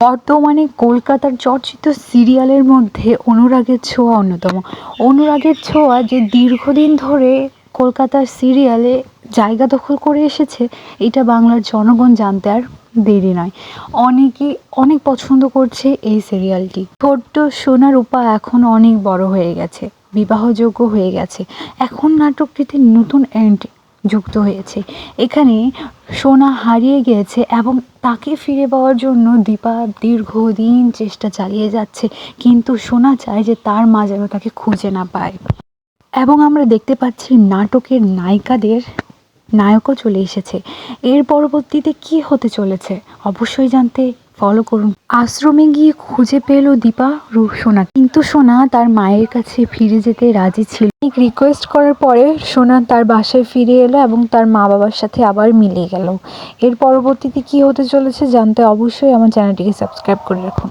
বর্তমানে কলকাতার চর্চিত সিরিয়ালের মধ্যে অনুরাগের ছোঁয়া অন্যতম। অনুরাগের ছোঁয়া যে দীর্ঘদিন ধরে কলকাতার সিরিয়ালে জায়গা দখল করে এসেছে, এটা বাংলার জনগণ জানতে আর দেরি নয়। অনেকেই অনেক পছন্দ করছে এই সিরিয়ালটি। ছোট্ট সোনা রূপা এখন অনেক বড় হয়ে গেছে, বিবাহযোগ্য হয়ে গেছে। এখন নাটকটিতে নতুন এন্ড যুক্ত হয়েছে। এখানে সোনা হারিয়ে গিয়েছে এবং তাকে ফিরে পাওয়ার জন্য দীপা দীর্ঘদিন চেষ্টা চালিয়ে যাচ্ছে। কিন্তু সোনা চায় যে তার মা যেন তাকে খুঁজে না পায়। এবং আমরা দেখতে পাচ্ছি নাটকের নায়িকাদের নায়কও চলে এসেছে। এর পরবর্তীতে কি হতে চলেছে? অবশ্যই জানতে ফলো করুন। আশ্রমে গিয়ে খুঁজে পেল দীপা সোনা। কিন্তু সোনা তার মায়ের কাছে ফিরে যেতে রাজি ছিল। রিকোয়েস্ট করার পরে সোনা তার বাসায় ফিরে এলো এবং তার মা বাবার সাথে আবার মিলে গেল। এর পরবর্তীতে কি হতে চলেছে জানতে অবশ্যই আমার চ্যানেলটিকে সাবস্ক্রাইব করে রাখুন।